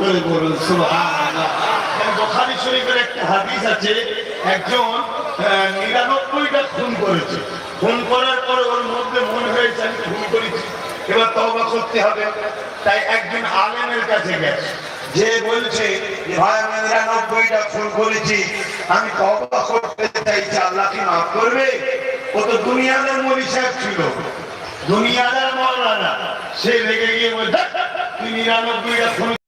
করে বলুন হয়েছে, আমি করেছি। যে বলছে, ভাই, আমি নিরানব্বইটা খুন করেছি। আমি তওবা করতে চাইছি আল্লাহ কি মাফ করবে? ও তো দুনিয়াদের মরি সাহেব ছিল। দুনিয়াদার মৌলানা। সে লেগে গিয়ে বলছে তুই নিরানব্বইটা খুন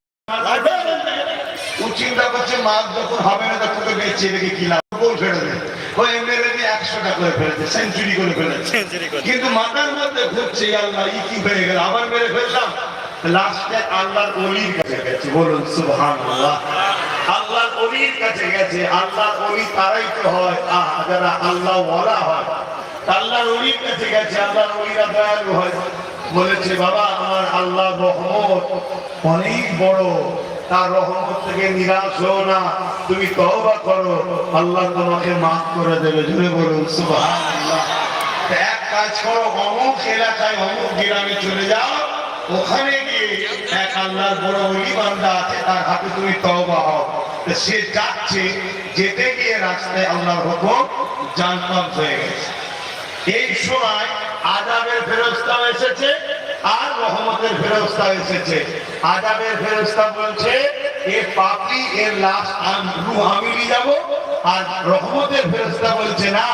ও চিন্তা করছে মাছ যখন হবে না তখন তো বেঁচে রেখে কি লাভ? গোল ফেলে দেবে। ও এমএলএ দিয়ে একশোটা করে ফেলেছে সেঞ্চুরি করে। ফেলেছে কিন্তু মাথার মধ্যে ঘুরছে আল্লাহ ই কি হয়ে গেল? আবার মেরে ফেললাম। লাস্টে আল্লাহর অলির কাছে গেছে বলুন সুবহানাল্লাহ। আল্লাহর অলির কাছে গেছে আল্লাহর অলি তারাই তো হয় আহ যারা আল্লাহ ওয়ালা হয়। আল্লাহর অলির কাছে গেছে আল্লাহর অলিরা দয়ালু হয়। বলেছে, বাবা আমার আল্লাহ রহমত অনেক বড়। তার রহমত থেকে নিরাশ হও না। তুমি তওবা করো। আল্লাহ তোমাকে মাফ করে দেবে। জুড়ে বলুন, সুবহানাল্লাহ। এক কাজ করো, অমুক এলাকায় অমুক গ্রামে চলে যাও। ওখানে গিয়ে এক আল্লাহর বড় অলি বান্দা আছে, তার হাতে তুমি তওবা হও। সে যাচ্ছে, যেতে গিয়ে রাস্তায় আল্লাহর হুকুম জানতাম হয়ে গেছে। এই সময় আজাবের ফেরস্তা এসেছে আর রহমতের ফেরস্তা এসেছে। আদাবের ফেরস্তা বলছে, এ পাপি এর লাশ রূহ আমি নিয়ে যাব। আর রহমতের ফেরস্তা বলছে, না,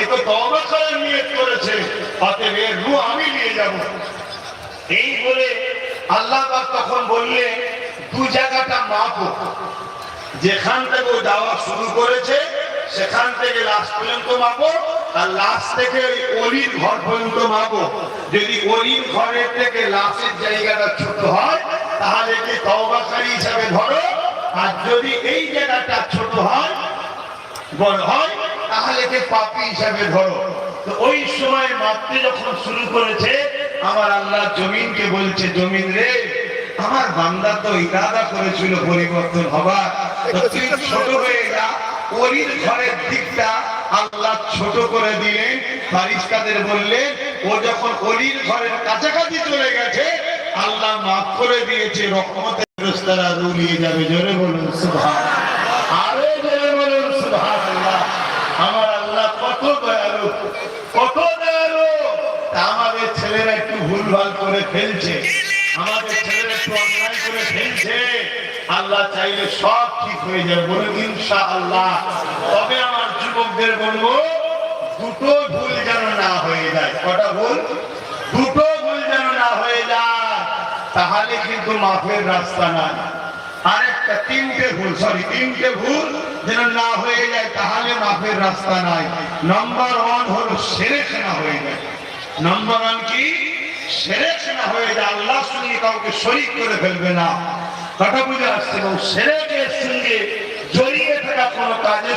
এ তো করার নিয়ত করেছে, অতএব এর রূহ আমি নিয়ে যাব। এই বলে আল্লাহ তখন বললেন দু জায়গাটা মাপো। যেখান থেকে ও যাওয়া শুরু করেছে, সেখান থেকে লাশ পর্যন্ত মাপো। আর লাশ থেকে ওই অলির ঘর পর্যন্ত মাপো। যদি অলির ঘরের থেকে লাশের জায়গাটা ছোট হয়, তাহলে কি হিসাবে ধরো? আর যদি এই জায়গাটা ছোট হয়, বড় হয়, তাহলে পাপি হিসাবে ধরো? তো ওই সময় মাপতে যখন শুরু করেছে, আমার আল্লাহ জমিনকে বলছে, জমিন রে, আমার বান্দা তো ইরাদা করেছিল পরিবর্তন হবার। তুই ছোট হয়ে যা, অলির ঘরের দিকটা আল্লাহ ছোট করে দিলেন ফারিস্তাদের বললেন, ও যখন অলির ঘরের কাছাকাছি চলে গেছে, আল্লাহ মাফ করে দিয়েছে, রহমতের যাবে। জোরে বলুন আল্লাহ আমাদের ছেলেরা একটু করে ফেলছে আমাদের ছেলেরা একটু করে ফেলছে আল্লাহ চাইলে সব ঠিক হয়ে যাবে। বলুন, ইনশাআল্লাহ। যুবকদের বলব, দুটো ভুল যেন না হয়ে যায়। কটা ভুল? দুটো ভুল যেন না হয়ে যায়। তাহলে কিন্তু মাফের রাস্তা নাই। আরেকটা, তিনটে ভুল সরি তিনটে ভুল যেন না হয়ে যায়, তাহলে মাফের রাস্তা নাই। নাম্বার ওয়ান হলো না হয়ে যায়। নাম্বার ওয়ান কি? না হয়ে যায়। কাউকে শরিক করে ফেলবে না। কথা বুঝে আসছে? সেরেকের সঙ্গে জড়িয়ে থাকা কোনো কাজের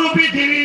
পৃথিবী